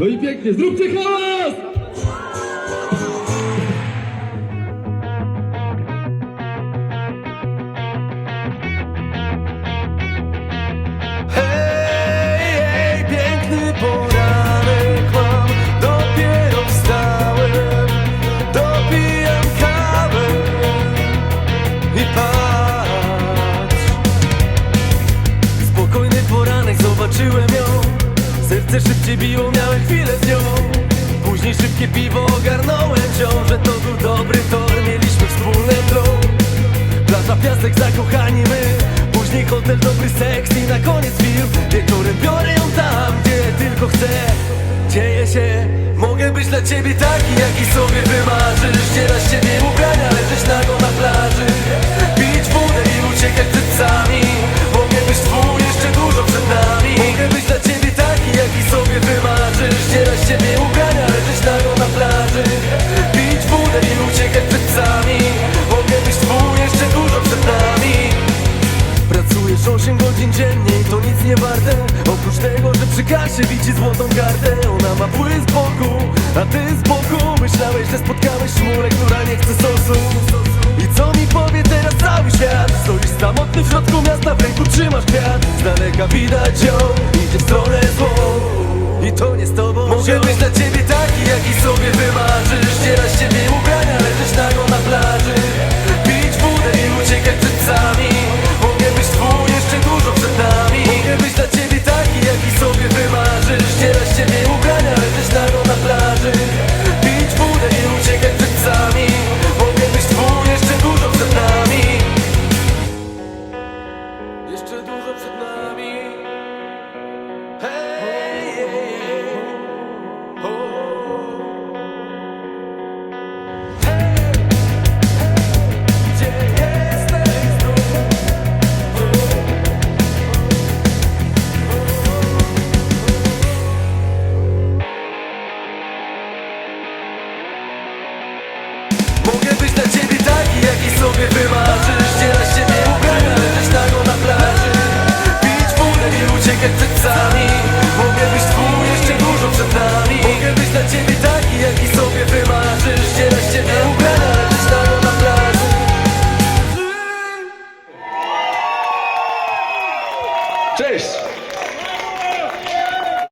pięknie, zróbcie hałas! Hej, hej, piękny poranek Serce szybciej biło, miałem chwilę z nią. Później szybkie piwo ogarnąłem ciąż Że to był dobry tor, mieliśmy wspólny dom Plaża, piasek, zakochani my. Później hotel, dobry seks i na koniec film. Wieczorem biorę ją tam, gdzie tylko chcę. Dzieje się, mogę być dla ciebie taki, jaki sobie wymarzysz nie warte. Oprócz tego, że przy kasie widzi złotą kartę Ona ma z boku, a ty z boku. Myślałeś, że spotkałeś szmurę, która nie chce sosu. I co mi powie teraz cały świat? Stoisz samotny w środku miasta, w ręku trzymasz kwiat. Z daleka widać ją, jeszcze dużo przed nami Hej, hey, hey. oh. Mogę być dla ciebie taki, jaki sobie wymarzę ciebie taki, jaki sobie wymarzysz? Dzielę z ciebie ubrana, leżysz na plaży Cześć!